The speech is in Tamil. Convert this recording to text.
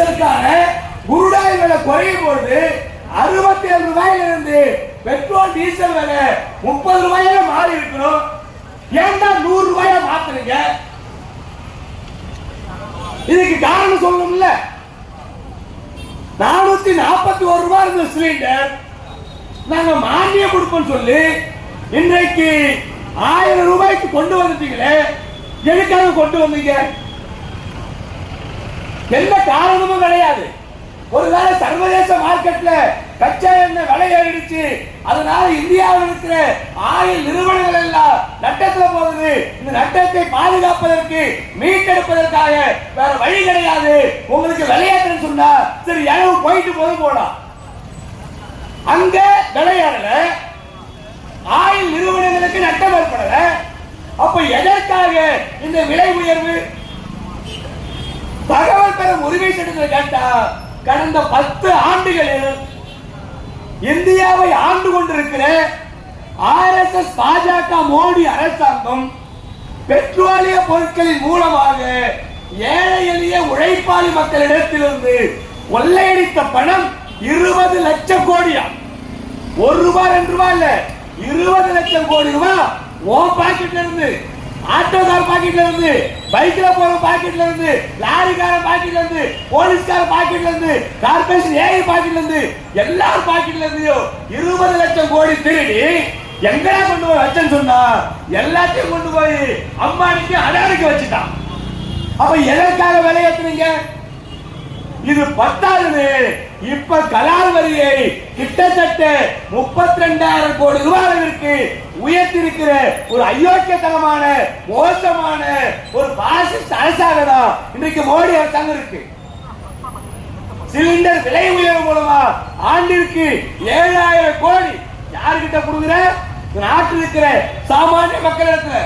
டீசலுக்கான குருடாய் விலை குறையும் பொழுது அறுபத்தி ஏழு ரூபாயில இருந்து பெட்ரோல் டீசல் விலை முப்பது ரூபாயில மாறி இருக்கணும். ஏன்டா நூறு ரூபாய மாத்துறீங்க? இதுக்கு காரணம் சொல்லணும்ல. நானூத்தி நாற்பத்தி ஒரு ரூபாய் இருந்த சிலிண்டர் நாங்க மானியம் கொடுப்போம் சொல்லி இன்றைக்கு ஆயிரம் ரூபாய்க்கு கொண்டு வந்துட்டீங்களே. எதுக்காக கொண்டு வந்தீங்க? எந்த காரணமும் கிடையாது. ஒருவேளை சர்வதேச மார்க்கெட்ல கச்சா எண்ணெய் விலை ஏறிடுச்சு. அதனால இந்தியாவில் இருக்கிற ஆயில் நிறுவனங்கள் எல்லாம் நட்டத்துல போகுது. இந்த நட்டத்தை பாதுகாப்பதற்கு மீட்டெடுப்பதற்காக வேற வழி கிடையாது. உங்களுக்கு விளையாட்டுன்னு சொன்னா சரி இளவு போயிட்டு போது போலாம். அங்க விளையாடல. ஆயில் நிறுவனங்களுக்கு நட்டம் ஏற்படல. அப்ப எதற்காக இந்த விலை உயர்வு? தகவல் பெறும் உரிமை சட்டத்தில் கேட்டா கடந்த பத்து ஆண்டுகளில் இந்தியாவை ஆண்டு கொண்டிருக்கிற ஆர் எஸ் எஸ் பாஜக மோடி அரசாங்கம் பெட்ரோலிய பொருட்களின் மூலமாக ஏழை எளிய உழைப்பாளி மக்களிடத்திலிருந்து கொள்ளையடித்த பணம் இருபது லட்சம் கோடியா? ஒரு ரூபாய் ரெண்டு ரூபாய் இல்ல இருபது லட்சம் கோடி ரூபாய் ஓ பாக்கெட்ல இருந்து ஆட்டோக்கார பாக்கெட்ல இருந்து பைக்ல போற பாக்கெட்ல இருந்து லாரிக்கார பாக்கெட்ல இருந்து போலீஸ்கார பாக்கெட்ல இருந்து கார்பரேஷன் ஏஐ பாக்கெட்ல இருந்து எல்லார் பாக்கெட்ல இருந்து இருபது லட்சம் கோடி திருடி எங்கடா கொண்டு போய் வச்சேன்னு சொன்னா எல்லாத்தையும் கொண்டு போய் அம்பானிக்கு அடானிக்கு வச்சுட்டான். அப்ப எதற்காக விலை ஏத்துனீங்க? இது பத்தாவது இப்ப கலால் வரியை கிட்டத்தட்ட முப்பத்தி ரெண்டாயிரம் கோடி ரூபாய் அளவிற்கு உயர்த்திருக்கிற ஒரு அயோக்கியத்தனமான மோசமான ஒரு பாசிஸ்ட் அரசாங்கம் தான் இன்றைக்கு மோடி அரசாங்கம் இருக்கு. சிலிண்டர் விலை உயர்வு மூலமா ஆண்டிற்கு ஏழாயிரம் கோடி யாருக்கிட்ட கொடுக்குற? நாட்டில் இருக்கிற சாமானிய மக்களிடத்துல.